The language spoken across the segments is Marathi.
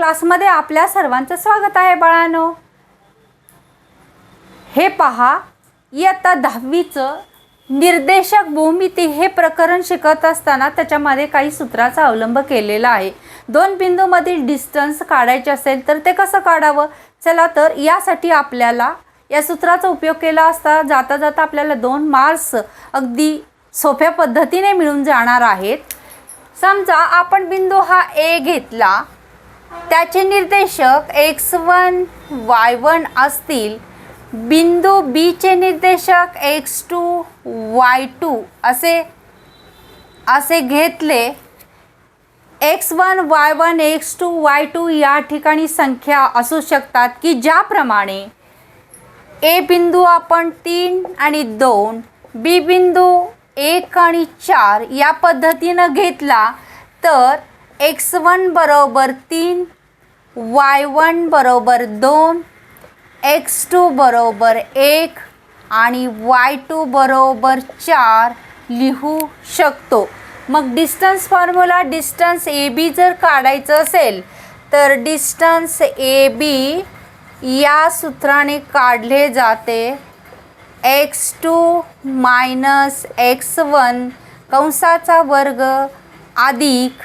क्लासमध्ये आपल्या सर्वांचं स्वागत आहे बाळानो. हे पहा इयत्ता दहावीचं निर्देशक भूमिती हे प्रकरण शिकत असताना त्याच्यामध्ये काही सूत्राचा अवलंब केलेला आहे. दोन बिंदूमधील डिस्टन्स काढायचे असेल तर ते कसं काढावं? चला तर यासाठी आपल्याला या सूत्राचा उपयोग केला असता जाता जाता आपल्याला दोन मार्क्स अगदी सोप्या पद्धतीने मिळून जाणार आहेत. समजा आपण बिंदू हा ए घेतला त्याचे निर्देशक एक्स वन वाय वन असतील. बिंदू बीचे निर्देशक एक्स टू वाय टू असे असे घेतले. X one Y one X two Y two या ठिकाणी संख्या असू शकतात की ज्याप्रमाणे ए बिंदू आपण तीन आणि दोन बी बिंदू एक आणि चार या पद्धतीनं घेतला तर एक्स वन बरोबर तीन वाय वन बरोबर दोन एक्स टू बरोबर एक आणि वाय टू बरोबर चार लिहू शकतो. मग distance formula distance A B जर काढायचं असेल तर डिस्टन्स ए बी या सूत्राने काढले जाते. X two minus X one कंसाचा वर्ग अधिक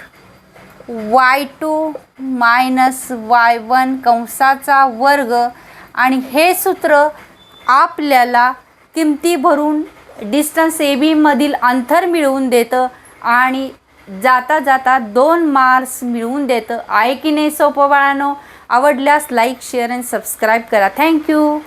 Y two minus Y one कंसाचा वर्ग. आणि हे सूत्र आपल्याला किमती भरून डिस्टन्स ए बीमधील अंतर मिळवून देतं आणि जाता जाता दोन मार्क्स मिळवून देतं. आहे की नाही सोपं बाळानो? आवडल्यास लाईक शेअर अँड सबस्क्राईब करा. Thank you